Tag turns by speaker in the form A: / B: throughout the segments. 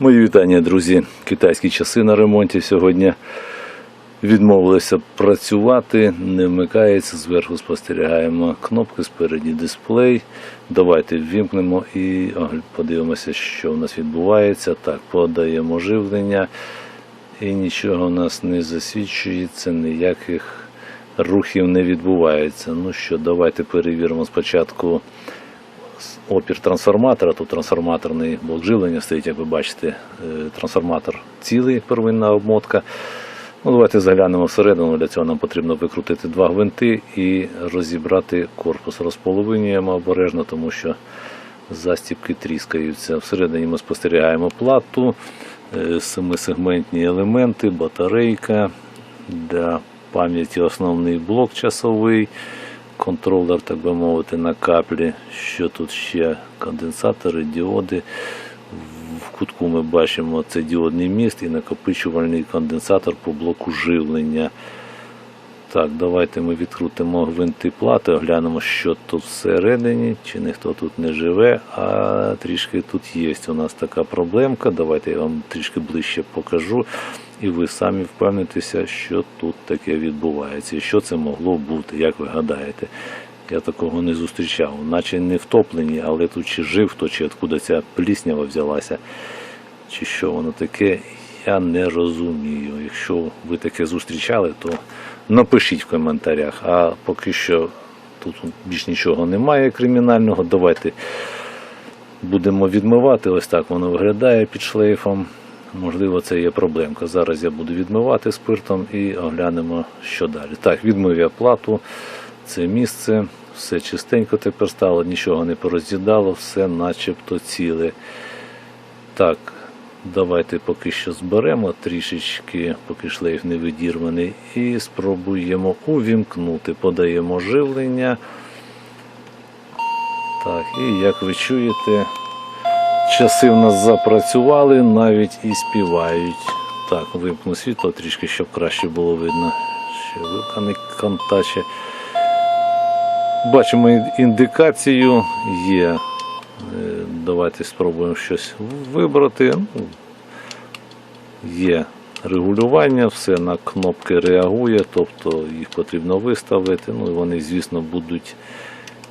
A: Мої вітання, друзі. Китайські часи на ремонті сьогодні відмовилися працювати, не вмикається. Зверху спостерігаємо кнопки, спереді дисплей. Давайте ввімкнемо і подивимося, що в нас відбувається. Так, подаємо живлення і нічого у нас не засвідчується, ніяких рухів не відбувається. Ну що, давайте перевіримо спочатку опір трансформатора. Тут трансформаторний блок живлення стоїть, як ви бачите, е, трансформатор цілий, первинна обмотка. Ну, давайте заглянемо всередину. Для цього нам потрібно викрутити два гвинти і розібрати корпус. Розполовинюємо обережно, тому що застібки тріскаються. Всередині ми спостерігаємо плату, е, семисегментні елементи, батарейка для пам'яті основний блок часовий, контролер, так би мовити, на каплі. Що тут ще? Конденсатори, діоди. В кутку ми бачимо це діодний міст і накопичувальний конденсатор по блоку живлення. Так, давайте ми відкрутимо гвинти плати, оглянемо, що тут всередині, чи ніхто тут не живе, а трішки тут є у нас така проблемка. Давайте я вам трішки ближче покажу, і ви самі впевнитеся, що тут таке відбувається, і що це могло бути, як ви гадаєте. Я такого не зустрічав, наче не втоплені, але тут чи жив, то чи откуда ця пліснява взялася, чи що воно таке, я не розумію. Якщо ви таке зустрічали, то напишіть в коментарях. А поки що тут більш нічого немає кримінального. Давайте будемо відмивати. Ось так воно виглядає під шлейфом. Можливо, це є проблемка. Зараз я буду відмивати спиртом і оглянемо, що далі. Так, відмив я плату, це місце, все чистенько тепер стало, нічого не пороз'їдало, все начебто ціле. Так, давайте поки що зберемо трішечки, поки шлейф не видірваний, і спробуємо увімкнути. Подаємо живлення. Так, і як ви чуєте, часи в нас запрацювали, навіть і співають. Так, вимкну світло трішки, щоб краще було видно. Ще вилка не контаче. Бачимо ін- індикацію є. Давайте спробуємо щось вибрати. Є регулювання, все на кнопки реагує, тобто їх потрібно виставити. Ну і вони, звісно, будуть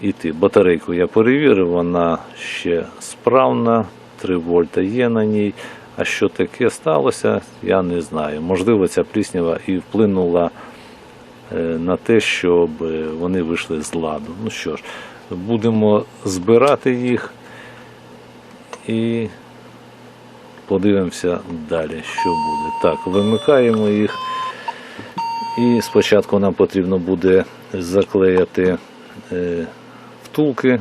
A: іти. Батарейку я перевірив, вона ще справна, 3 вольта є на ній. А що таке сталося, я не знаю. Можливо, ця пліснява і вплинула е, на те, щоб е, вони вийшли з ладу. Ну що ж, будемо збирати їх і подивимося далі, що буде. Так, вимикаємо їх. І спочатку нам потрібно буде заклеїти е, втулки.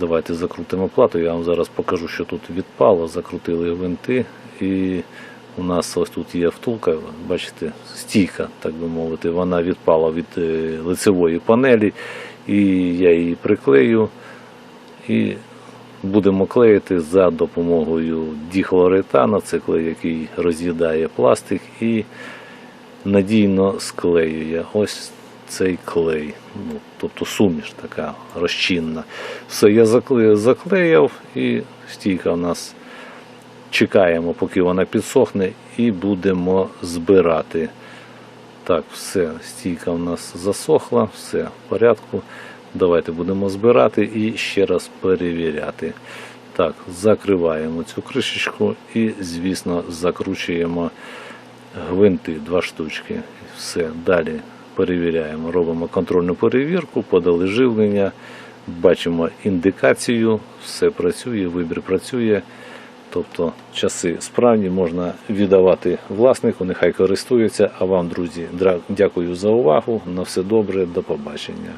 A: Давайте закрутимо плату. Я вам зараз покажу, що тут відпало. Закрутили гвинти. І у нас ось тут є втулка, бачите, стійка, так би мовити, вона відпала від е, лицевої панелі. І я її приклею. І будемо клеїти за допомогою діхлоретана, це клей, який роз'їдає пластик, і надійно склеює ось цей клей. Ну, тобто суміш така розчинна. Все, я заклеїв, і стійка у нас чекаємо, поки вона підсохне, і будемо збирати. Так, все, стійка у нас засохла, все в порядку. Давайте будемо збирати і ще раз перевіряти. Так, закриваємо цю кришечку і, звісно, закручуємо гвинти, два штучки. Все, далі перевіряємо. Робимо контрольну перевірку, подали живлення, бачимо індикацію, все працює, вибір працює. Тобто часи справні можна віддавати власнику, нехай користується. А вам, друзі, дякую за увагу. На все добре, до побачення.